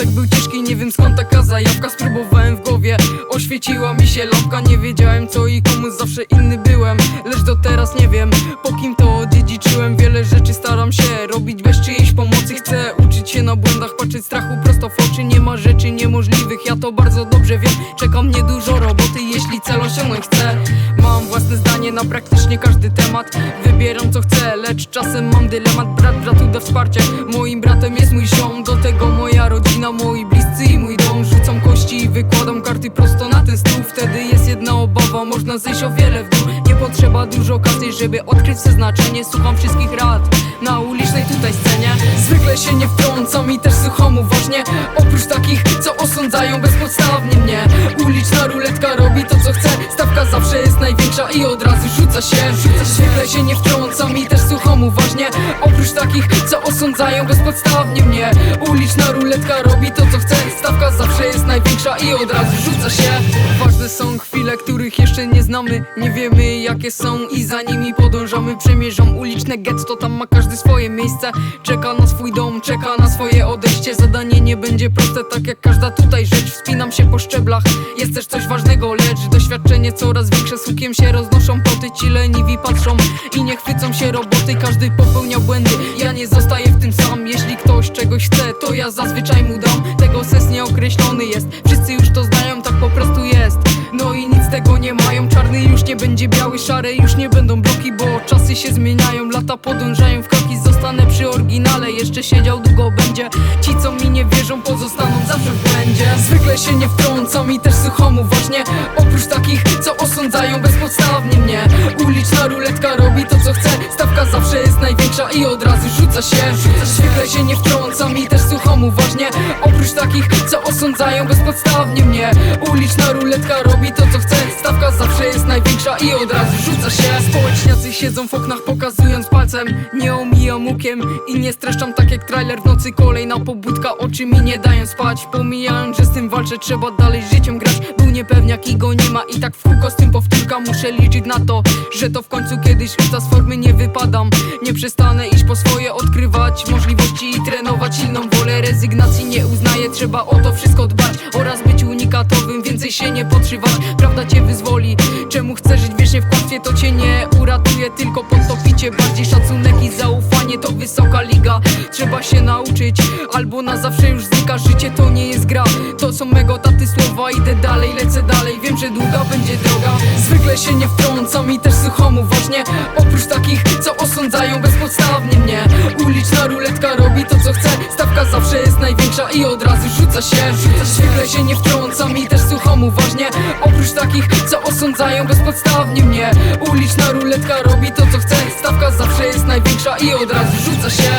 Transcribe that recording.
Początek był ciężki, nie wiem skąd taka zajawka Spróbowałem w głowie, oświeciła mi się lampka Nie wiedziałem co i komu zawsze inny byłem. Lecz do teraz nie wiem, po kim to odziedziczyłem. Wiele rzeczy staram się robić bez czyjejś pomocy. Chcę uczyć się na błędach, patrzeć strachu prosto w oczy. Nie ma rzeczy niemożliwych, ja to bardzo dobrze wiem. Czeka mnie dużo roboty, jeśli cel osiągnąć chcę. Mam własne zdanie na praktycznie każdy temat. Wybieram co chcę, lecz czasem mam dylemat. Brat bratu do wsparcia, obawa, można zejść o wiele w dół. Nie potrzeba dużo kasy, żeby odkryć se znaczenie Słucham wszystkich rad na ulicznej tutaj scenie. Zwykle się nie wtrącam i też słucham uważnie. Oprócz takich, co osądzają bezpodstawnie mnie. Uliczna ruletka robi to co chce. Stawka zawsze jest największa i od razu rzuca się. Zwykle się nie wtrącam i też słucham uważnie. Oprócz takich, co osądzają bezpodstawnie mnie. Uliczna ruletka robi to co chce. Stawka zawsze jest największa i od razu rzuca się Są chwile, których jeszcze nie znamy. Nie wiemy jakie są i za nimi podążamy. Przemierzam uliczne getto, tam ma każdy swoje miejsce. Czeka na swój dom, czeka na swoje odejście. Zadanie nie będzie proste, tak jak każda tutaj rzecz. Wspinam się po szczeblach, jest też coś ważnego Lecz doświadczenie coraz większe, z hukiem się roznoszą ploty Ci leniwi patrzą i nie chwycą się roboty. Każdy popełnia błędy, ja nie zostaję w tym sam. Jeśli ktoś czegoś chce, to ja zazwyczaj mu dam. Tego sens nieokreślony jest, wszyscy już to znają, szary już nie będą bloki Bo czasy się zmieniają, lata podążają w kroki. Zostanę przy oryginale, jeszcze siedział długo będzie. Ci co mi nie wierzą pozostaną zawsze w błędzie. Zwykle się nie wtrącam i też słucham uważnie. Oprócz takich, co osądzają bezpodstawnie mnie. Uliczna ruletka robi to co chce. Stawka zawsze jest największa i od razu rzuca się. Zwykle się nie wtrącam i też słucham uważnie. Oprócz takich, co osądzają bezpodstawnie mnie. Uliczna ruletka robi to co chce i od razu rzuca się. Społeczniacy siedzą w oknach pokazując palcem. Nie omijam łukiem i nie streszczam tak jak trailer w nocy. Kolejna pobudka, oczy mi nie dają spać. Pomijając, że z tym walczę, trzeba dalej życiem grać. Był niepewniak i go nie ma i tak w kółko z tym powtórka. Muszę liczyć na to, że to w końcu kiedyś wrócę z formy nie wypadam. Nie przestanę iść po swoje, odkrywać możliwości i trenować silną wolę. Rezygnacji nie uznaję, trzeba o to wszystko dbać. Oraz być unikatowym, więcej się nie podszywać. Prawda cię wyzwoli, czemu chcesz kłamstwie To cię nie uratuje, tylko podtopicie Bardziej szacunek i zaufanie. To wysoka liga Trzeba się nauczyć, albo na zawsze już znika. Życie to nie jest gra, to są mego taty słowa Idę dalej, lecę dalej, wiem, że długa będzie droga Zwykle się nie wtrącam i też słucham uważnie Oprócz takich, co osądzają bezpodstawnie mnie. Uliczna ruletka robi to co chce Stawka zawsze jest największa i od razu rzuca się. Zwykle się nie wtrącam i też słucham uważnie Oprócz takich, co osądzają bezpodstawnie mnie. Uliczna ruletka robi to co chce. Stawka zawsze jest największa i od razu rzuca się